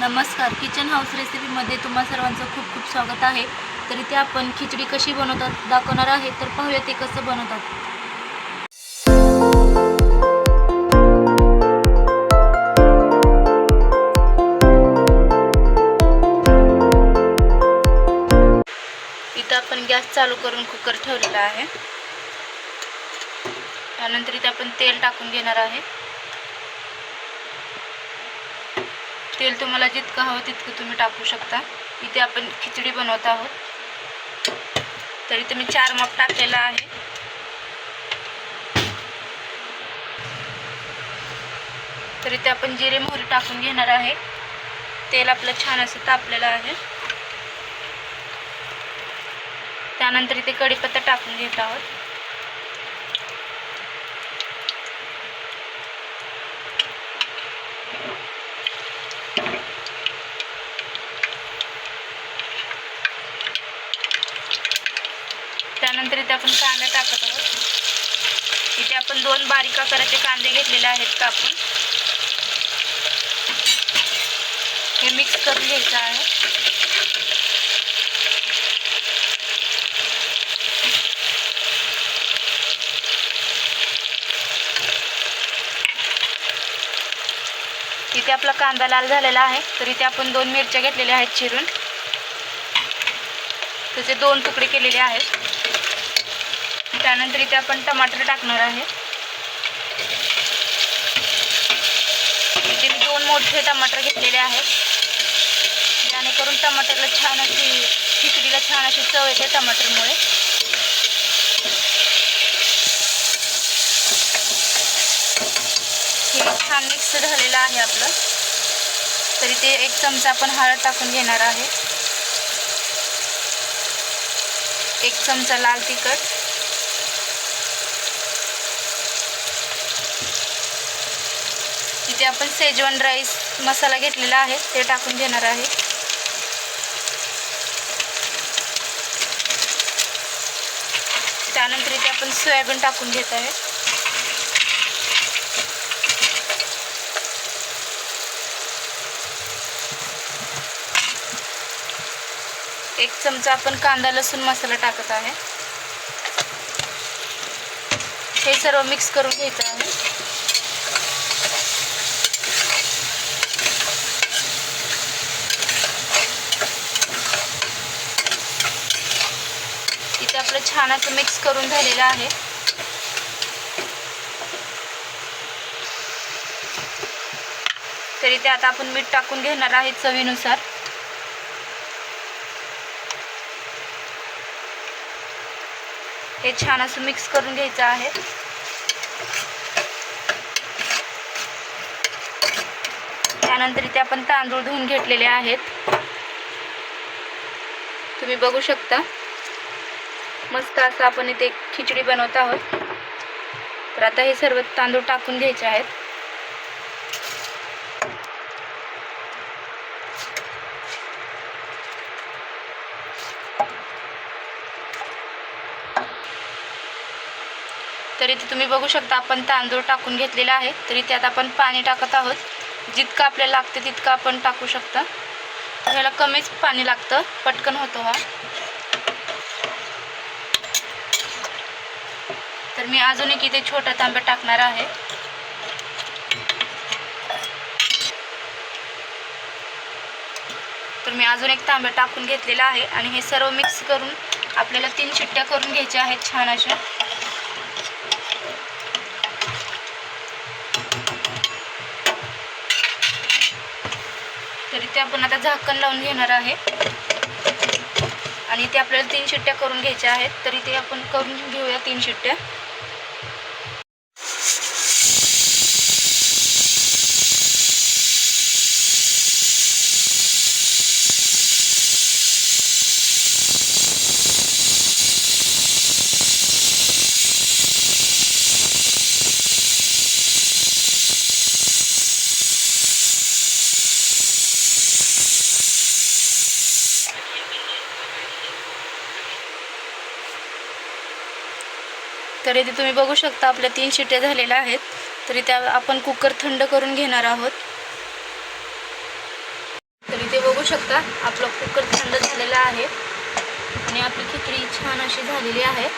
नमस्कार. Kitchen house रेसिपीमध्ये तुम्हा सर्वांचं खूप खूप स्वागत आहे. तर इथे आपण खिचडी कशी बनवतात दाखवणार आहे. तर पाहूया ते कसं बनवतात. इथं आपण गॅस चालू करून कुकर ठेवलेला आहे. त्यानंतर इथे आपण तेल टाकून घेणार आहे. तेल तुम्हाला जितकं हवं तितकं तुम्ही टाकू शकता. इथे आपण खिचडी बनवत आहोत. तर इथे मी चार माप टाकलेला आहे. तर इथे आपण जिरे मोहरी टाकून घेणार आहे. तेल आपलं छान असं तापलेलं आहे. त्यानंतर इथे कढीपत्ता टाकून घेत आहोत. त्यानंतर इथे आपण कांदा टाकत आहोत. इथे आपण दोन बारीक आकाराचे कांदे घेतलेले आहेत कापून. हे मिक्स करून घ्यायचं आहे. इथे आपला कांदा लाल झालेला आहे. तर इथे आपण दोन मिरच्या घेतलेल्या आहेत चिरून. त्याचे दोन तुकडे केलेले आहेत. त्यानंतर इथे आपण टमाटर टाकणार आहे. इथे मी दोन मोठे टमाटर घेतलेले आहेत. जेणेकरून टमाटरला छान अशी खिचडीला छान अशी चव येते टमाटरमुळे. हे छान मिक्स झालेलं आहे आपलं. तरी ते एक चमचा आपण हळद टाकून घेणार आहे. एक चमचा लाल तिखट. इथे आपण सेजवान राईस मसाला घेतलेला आहे ते टाकून घेणार आहे. त्यानंतर इथे आपण सोयाबीन टाकून घेत आहे. एक चमचा आपण कांदा लसूण मसाला टाकत आहे. हे सर्व मिक्स करून घ्यायचं आहे. इथे आपलं छान असं मिक्स करून झालेलं आहे. तरी ते आता आपण मीठ टाकून घेणार आहे चवीनुसार. हे छान असं मिक्स करून घ्यायचं आहे. त्यानंतर इथे आपण तांदूळ धुवून घेतलेले आहेत. तुम्ही बघू शकता. मस्त असं आपण इथे खिचडी बनवत आहोत. तर आता हे सर्व तांदूळ टाकून घ्यायचे आहेत. तर इथे तुम्ही बघू शकता आपण तांदूळ टाकून घेतलेला आहे तरी त्यात आपण पाणी टाकत आहोत. जितकं आपल्याला लागतं तितकं आपण टाकू शकता. ह्याला कमीच पाणी लागतं पटकन होतो हा. तर मी अजून एक इथे छोटा तांबे टाकणार आहे. तर मी अजून एक तांबे टाकून घेतलेला आहे आणि हे सर्व मिक्स करून आपल्याला तीन शिट्ट्या करून घ्यायच्या आहेत छान अशा. ते आपण आता झाकण लावून घेणार आहे. आणि ते आपल्याला तीन शिट्ट्या करून घ्यायच्या आहेत. तरी ते आपण करून घेऊया तीन शिट्ट्या. तर इथे तुम्ही बघू शकता आपल्या तीन शिट्या झालेल्या आहेत. तरी त्या आपण कुकर थंड करून घेणार आहोत. ते बघू शकता आपला कुकर थंड झालेला आहे. आणि आपली खिचडी छान अशी झालेली आहे.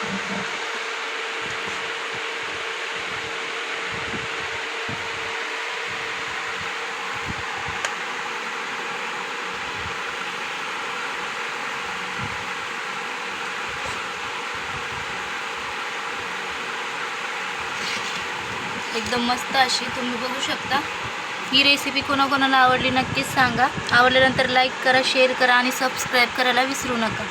एकदम मस्त अशी तुम्ही बघू शकता. ही रेसिपी कोणाकोणाला आवडली नक्कीच सांगा. आवडल्यानंतर लाईक करा शेअर करा आणि सबस्क्राईब करायला विसरू नका.